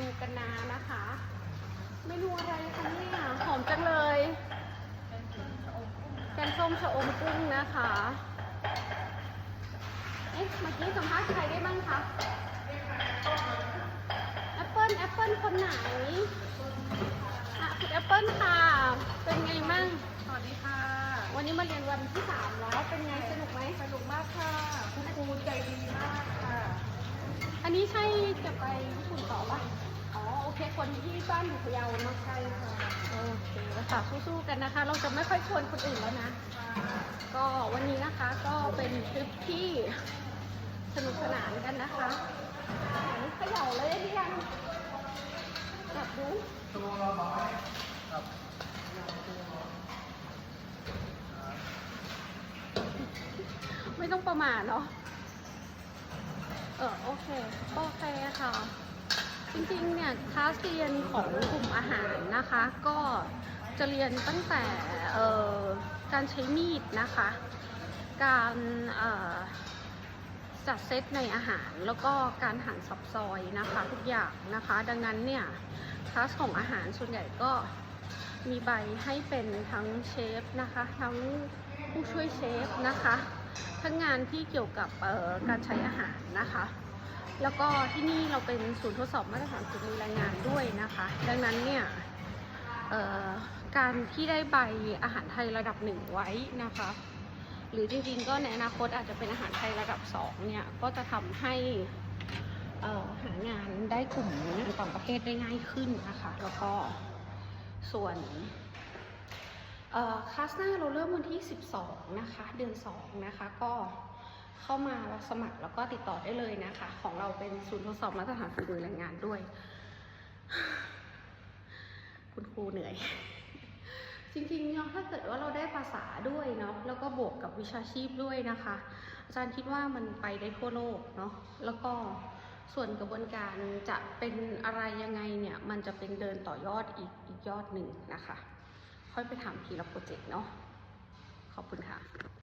ดูกันนานะคะ เมนูอะไรคะเนี่ยหอมจังเลยแกงส้มชะอมกุ้งนะคะเอ๊ะเมื่อกี้สัมภาษณ์ใครได้บ้างคะแอปเปิลแอปเปิลคนไหนอะคุณแอปเปิลค่ะ เป็นไงมั่งสวัสดีค่ะ วันนี้มาเรียนวันที่สามแล้วเป็นไงสนุกไหมสนุกมากค่ะคุณครูใจดีมากค่ะ อันนี้ใช่จะไปญี่ปุ่นต่อปะอ๋อโอเคนที่บ้านอยู่พะเยาเนาใช่ค่ะโอเคค่ะสู้ๆกันนะคะ เราจะไม่ค่อยชวนคนอื่นแล้วนะ ก็วันนี้นะคะก็เป็นทริปที่สนุกสนานกันนะคะไหนเขย่าเลยหรือยังจับดูบไม่ต้องประมาทเนาะเออโอเค โอเคค่ะ จริงๆ เนี่ยคลาสเรียนของกลุ่มอาหารนะคะ ก็จะเรียนตั้งแต่เอ่อการใช้มีดนะคะ การเอ่อจัดเซตในอาหารแล้วก็การหั่นสับซอยนะคะทุกอย่างนะคะ ดังนั้นเนี่ยคลาสของอาหารส่วนใหญ่ก็มีใบให้เป็นทั้งเชฟนะคะ ทั้งผู้ช่วยเชฟนะคะ ทั้งงานที่เกี่ยวกับเอ่อการใช้อาหารนะคะ แล้วก็ที่นี่เราเป็นศูนย์ทดสอบมาตรฐานฝีมือแรงงานด้วยนะคะ ดังนั้นเนี่ยการที่ได้ใบอาหารไทยระดับหนึ่งไว้นะคะ หรือจริงๆก็ในอนาคตอาจจะเป็นอาหารไทยระดับสองเนี่ยก็จะทำให้หางานได้กลุ่มงานต่างประเทศได้ง่ายขึ้นนะคะ แล้วก็ส่วนคลาสหน้าเราเริ่มวันที่ 12 นะคะ เดือน 2 นะคะ ก็ เข้ามาสมัครแล้วก็ติดต่อได้เลยนะคะ ของเราเป็นศูนย์ทดสอบมาตรฐานฝีมือแรงงานด้วย คุณครูเหนื่อย จริงๆเนาะถ้าเกิดว่าเราได้ภาษาด้วยเนาะแล้วก็บวกกับวิชาชีพด้วยนะคะ อาจารย์คิดว่ามันไปได้ทั่วโลกเนาะแล้วก็ส่วนกระบวนการจะเป็นอะไรยังไงเนี่ย มันจะเป็นเดินต่อยอดอีกอีกยอดหนึ่งนะคะ ค่อยไปถามทีละโปรเจกต์เนาะขอบคุณค่ะ